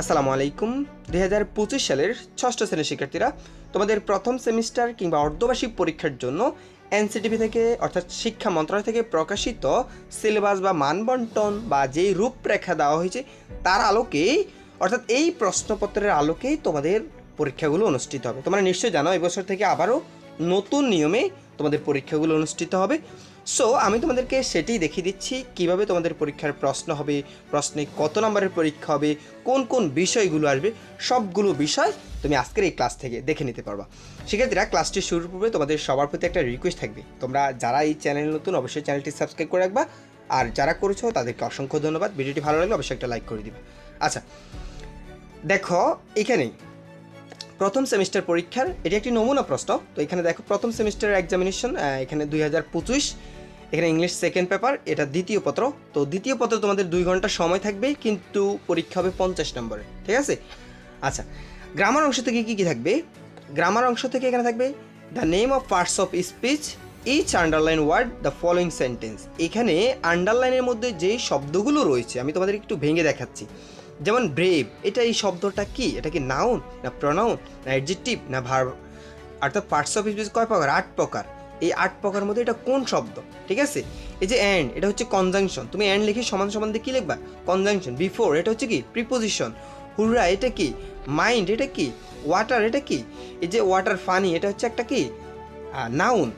আসসালামু আলাইকুম। দুই হাজার পঁচিশ সালের ষষ্ঠ শ্রেণির শিক্ষার্থীরা, তোমাদের প্রথম সেমিস্টার কিংবা অর্ধবার্ষিক পরীক্ষার জন্য এনসিটিভি থেকে, অর্থাৎ শিক্ষা মন্ত্রণালয় থেকে প্রকাশিত সিলেবাস বা মানবন্টন বা যেই রূপরেখা দেওয়া হয়েছে, তার আলোকেই অর্থাৎ এই প্রশ্নপত্রের আলোকেই তোমাদের পরীক্ষাগুলো অনুষ্ঠিত হবে। তোমরা নিশ্চয়ই জানো এবছর থেকে আবারও নতুন নিয়মে তোমাদের পরীক্ষাগুলো অনুষ্ঠিত হবে। সো আমি তোমাদেরকে সেটাই দেখিয়ে দিচ্ছি, কীভাবে তোমাদের পরীক্ষার প্রশ্ন হবে, প্রশ্নে কত নম্বরের পরীক্ষা হবে, কোন কোন বিষয়গুলো আসবে, সবগুলো বিষয় তুমি আজকের এই ক্লাস থেকে দেখে নিতে পারবা। শিক্ষার্থীরা, ক্লাসটি শুরুর পূর্বে তোমাদের সবার প্রতি একটা রিকোয়েস্ট থাকবে। তোমরা যারা এই চ্যানেল নতুন, অবশ্যই চ্যানেলটি সাবস্ক্রাইব করে রাখবা। আর যারা করেছ, তাদেরকে অসংখ্য ধন্যবাদ। ভিডিওটি ভালো লাগলে অবশ্যই একটা লাইক করে দিবে। আচ্ছা দেখো, এখানেই। প্রথম সেমিস্টার পরীক্ষার, এটি একটি নমুনা প্রশ্ন। তো এখানে দেখো, প্রথম সেমিস্টারের এক্সামিনেশন এখানে দুই হাজার পঁচিশ। এখানে ইংলিশ সেকেন্ড পেপার এটা দ্বিতীয় পত্র। তো দ্বিতীয় পত্র তোমাদের দুই ঘণ্টা সময় থাকবে, কিন্তু পরীক্ষা হবে পঞ্চাশ নম্বরে, ঠিক আছে? আচ্ছা গ্রামার অংশ থেকে কী কী থাকবে? গ্রামার অংশ থেকে এখানে থাকবে the name of parts of speech each underline word the following sentence এখানে আন্ডারলাইনের মধ্যে যে শব্দগুলো রয়েছে, আমি তোমাদের একটু ভেঙে দেখাচ্ছি। যেমন ব্রেভ এটা এই শব্দটা কি? এটা কি নাউন না প্রনাউন না অ্যাডজেক্টিভ না ভার অর্থাৎ পার্টস অফ স্পিচ কয় প্রকার? আট প্রকার। এই আট প্রকার মধ্যে এটা কোন শব্দ? ঠিক আছে? এই যে অ্যান্ড এটা হচ্ছে কনজাংশন তুমি অ্যান্ড লিখে সমান সমান দিয়ে কী লিখবা? কনজাংশন বিফোর এটা হচ্ছে কি? প্রিপোজিশন হুররা, এটা কি? মাইন্ড এটা কি? ওয়াটার এটা কি? এই যে ওয়াটার ফানি এটা হচ্ছে একটা কি? নাউন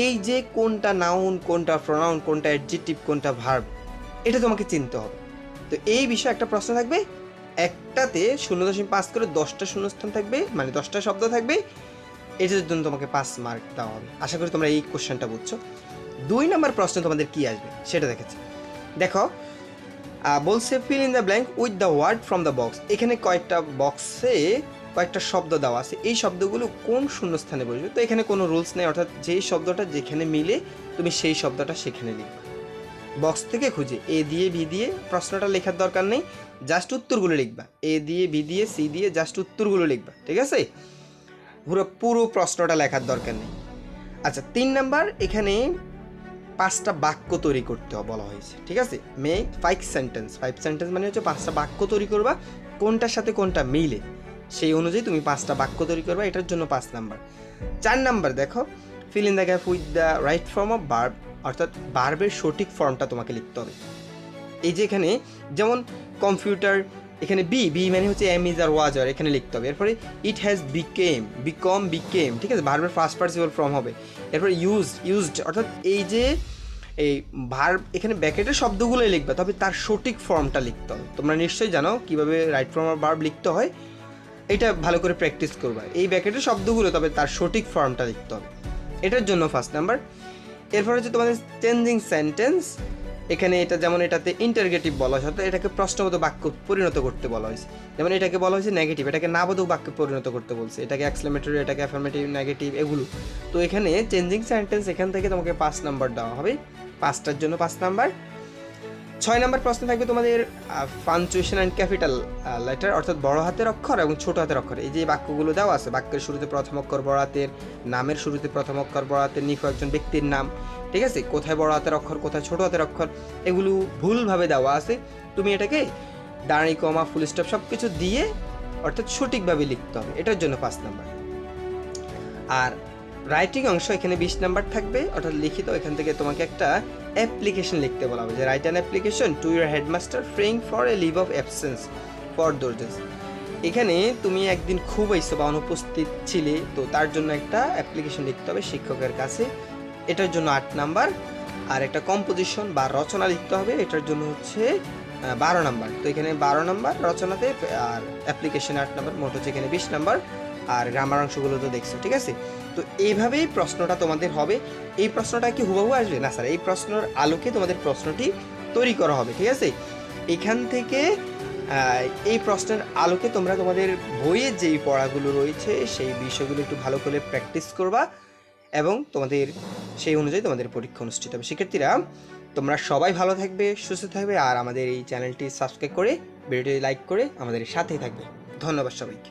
এই যে কোনটা নাউন কোনটা প্রনাউন কোনটা অ্যাডজেক্টিভ কোনটা ভার্ব এটা তোমাকে চিনতে হবে। তো এই বিষয়ে একটা প্রশ্ন থাকবে। একটাতে শূন্য দশমিক পাঁচ করে দশটা শূন্যস্থান থাকবে মানে দশটা শব্দ থাকবে। এটার জন্য তোমাকে পাঁচ মার্ক দেওয়া হবে আশা করি তোমরা এই কোশ্চেনটা বুঝছ। দুই নম্বর প্রশ্ন তোমাদের কি আসবে? সেটা দেখেছি। দেখো বলছে fill in the blank with the word from the box এখানে কয়েকটা বক্সে কয়েকটা শব্দ দেওয়া আছে। এই শব্দগুলো কোন শূন্যস্থানে বসবে? তো এখানে কোনো রুলস নেই, অর্থাৎ যেই শব্দটা যেখানে মিলে তুমি সেই শব্দটা সেখানে লিখবে। বক্স থেকে খুঁজে। এ দিয়ে বি দিয়ে প্রশ্নটা লেখার দরকার নেই। জাস্ট উত্তরগুলো লিখবা। এ দিয়ে বি দিয়ে সি দিয়ে জাস্ট উত্তরগুলো লিখবা। ঠিক আছে? পুরো পুরো প্রশ্নটা লেখার দরকার নেই। আচ্ছা তিন নাম্বার, এখানে পাঁচটা বাক্য তৈরি করতে বলা হয়েছে, ঠিক আছে? May five sentence five sentence মানে হচ্ছে পাঁচটা বাক্য তৈরি করবা, কোনটার সাথে কোনটা মিলে, সেই অনুযায়ী তুমি পাঁচটা বাক্য তৈরি করবা, এটার জন্য পাঁচ নাম্বার। চার নাম্বার, দেখো fill in the gap with the right form of verb অর্থাৎ বার্বের সঠিক ফর্মটা তোমাকে লিখতে হবে। এই যে এখানে, যেমন কম্পিউটার এখানে বি বি মানে হচ্ছে এম ইজ আর ওয়াজ আর এখানে লিখতে হবে। এরপরে it has became become became ঠিক আছে? ভার্বের ফার্স্ট পার্টিসিপাল ফর্ম হবে। এরপর ইউজ ইউজড অর্থাৎ এই যে, এই ভার্ব এখানে ব্যাকেটের শব্দগুলোই লিখবে, তবে তার সঠিক ফর্মটা লিখতে হবে। তোমরা নিশ্চয়ই জানো কীভাবে রাইট ফর্ম আর ভার্ব লিখতে হয়। এটা ভালো করে প্র্যাকটিস করবা। এই ব্যাকেটের শব্দগুলো, তবে তার সঠিক ফর্মটা লিখতে হবে। এটার জন্য ফার্স্ট নাম্বার এরপর হচ্ছে তোমাদের চেঞ্জিং সেন্টেন্স এখানে এটা যেমন এটাতে ইন্টারগেটিভ বলা হয়েছে অর্থাৎ এটাকে প্রশ্নবোধক বাক্য পরিণত করতে বলা হয়েছে। যেমন এটাকে বলা হয়েছে নেগেটিভ এটাকে নাবোধক বাক্যে পরিণত করতে বলছে। এটাকে অ্যাক্সলেমেটরি এটাকে অ্যাফার্মেটিভ নেগেটিভ এগুলো। তো এখানে চেঞ্জিং সেন্টেন্স এখান থেকে তোমাকে পাঁচ নাম্বার দেওয়া হবে। পাঁচটার জন্য পাঁচ নাম্বার ছয় নম্বর প্রশ্ন থাকবে তোমাদের পাঞ্চুয়েশন অ্যান্ড ক্যাপিটাল লেটার অর্থাৎ বড় হাতের অক্ষর এবং ছোট হাতের অক্ষর। এই যে বাক্যগুলো দেওয়া আছে, বাক্যের শুরুতে প্রথম অক্ষর বড় হাতের, নামের শুরুতে প্রথম অক্ষর বড় হাতের নিখো একজন ব্যক্তির নাম, ঠিক আছে? কোথায় বড় হাতের অক্ষর, কোথায় ছোট হাতের অক্ষর, এগুলো ভুলভাবে দেওয়া আছে। তুমি এটাকে দাঁড়ি, কমা ফুল স্টপ সব কিছু দিয়ে অর্থাৎ সঠিকভাবে লিখতে হবে। এটার জন্য পাঁচ নাম্বার। আর রাইটিং অংশ এখানে বিশ নাম্বার থাকবে, অর্থাৎ লিখিত, এখান থেকে তোমাকে একটা অ্যাপ্লিকেশন লিখতে বলা হবে, যে write an application to your headmaster praying for a leave of absence for those days এখানে তুমি একদিন খুব আইসো বা অনুপস্থিত ছিলে, তো তার জন্য একটা অ্যাপ্লিকেশন লিখতে হবে শিক্ষকের কাছে। এটার জন্য আট নাম্বার, আর একটা কম্পোজিশন বা রচনা লিখতে হবে, এটার জন্য হচ্ছে বারো নাম্বার। তো এখানে বারো নাম্বার রচনাতে, আর অ্যাপ্লিকেশন আট নাম্বার, মোট হচ্ছে এখানে বিশ নাম্বার, আর গ্রামার অংশগুলো তো দেখছ, ঠিক আছে? তো এইভাবেই প্রশ্নটা তোমাদের হবে। এই প্রশ্নটা কি হুবহু আসবে? না স্যার, এই প্রশ্নের আলোকে তোমাদের প্রশ্নটি তৈরি করা হবে, ঠিক আছে? এখান থেকে এই প্রশ্নের আলোকে তোমরা তোমাদের বইয়ের যেই পড়াগুলো রয়েছে, সেই বিষয়গুলো একটু ভালো করে প্র্যাকটিস করবা এবং তোমাদের সেই অনুযায়ী তোমাদের পরীক্ষা অনুষ্ঠিত হবে। শিক্ষার্থীরা, তোমরা সবাই ভালো থাকবে, সুস্থ থাকবে আর আমাদের এই চ্যানেলটি সাবস্ক্রাইব করে, ভিডিওটি লাইক করে আমাদের সাথেই থাকবে। ধন্যবাদ সবাইকে।